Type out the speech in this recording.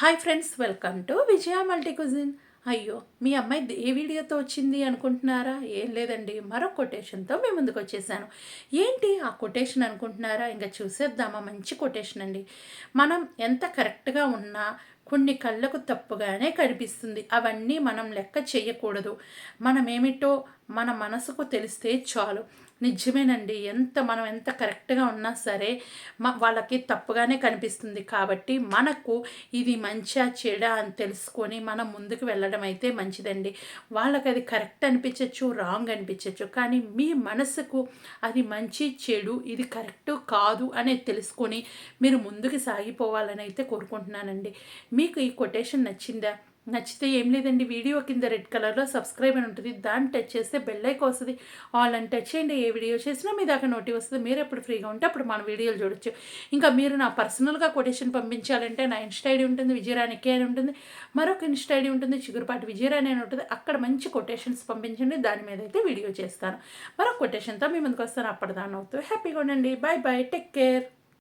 Hi friends welcome to Vijaya multi cuisine అయ్యో మీ అమ్మాయి ఏ వీడియోతో వచ్చింది అనుకుంటున్నారా? ఏం లేదండి మరో కొటేషన్తో మేము ముందుకు వచ్చేసాను. ఏంటి ఆ కొటేషన్ అనుకుంటున్నారా? ఇంకా చూసేద్దామా మంచి కొటేషన్ అండి. మనం ఎంత కరెక్ట్గా ఉన్నా కొన్ని కళ్ళకు తప్పుగానే కనిపిస్తుంది. అవన్నీ మనం లెక్క చేయకూడదు. మనమేమిటో మన మనసుకు తెలిస్తే చాలు. నిజమేనండి. ఎంత మనం ఎంత కరెక్ట్గా ఉన్నా సరే మా వాళ్ళకి తప్పుగానే కనిపిస్తుంది. కాబట్టి మనకు ఇది మంచిగా చెడా అని తెలుసుకొని మనం ముందుకు వెళ్ళడం అయితే మంచిదండి. వాళ్ళకి అది కరెక్ట్ అనిపించవచ్చు రాంగ్ అనిపించవచ్చు కానీ మీ మనసుకు అది మంచి చెడు ఇది కరెక్ట్ కాదు అనేది తెలుసుకొని మీరు ముందుకు సాగిపోవాలని అయితే కోరుకుంటున్నానండి. మీకు ఈ కొటేషన్ నచ్చిందా? నచ్చితే ఏం లేదండి వీడియో కింద రెడ్ కలర్లో సబ్స్క్రైబ్ అని ఉంటుంది. దాన్ని టచ్ చేస్తే బెల్లైకి వస్తుంది. ఆల్ అని టచ్ చేయండి. ఏ వీడియో చేసినా మీ దాకా నోటి వస్తుంది. మీరు ఎప్పుడు ఫ్రీగా ఉంటే అప్పుడు మన వీడియోలు చూడొచ్చు. ఇంకా మీరు నా పర్సనల్గా కొటేషన్ పంపించాలంటే నా ఇన్స్టా ఐడి ఉంటుంది విజయరాణికే అని ఉంటుంది. మరొక ఇన్స్టా ఐడి ఉంటుంది చిగురుపాటి విజయరాణి అని ఉంటుంది. అక్కడ మంచి కొటేషన్స్ పంపించండి. దాని మీద అయితే వీడియో చేస్తాను. మరొక కొటేషన్తో మీ ముందుకు వస్తాను. అప్పటిదాన్ని అవుతూ హ్యాపీగా ఉండండి. Bye bye. Take care.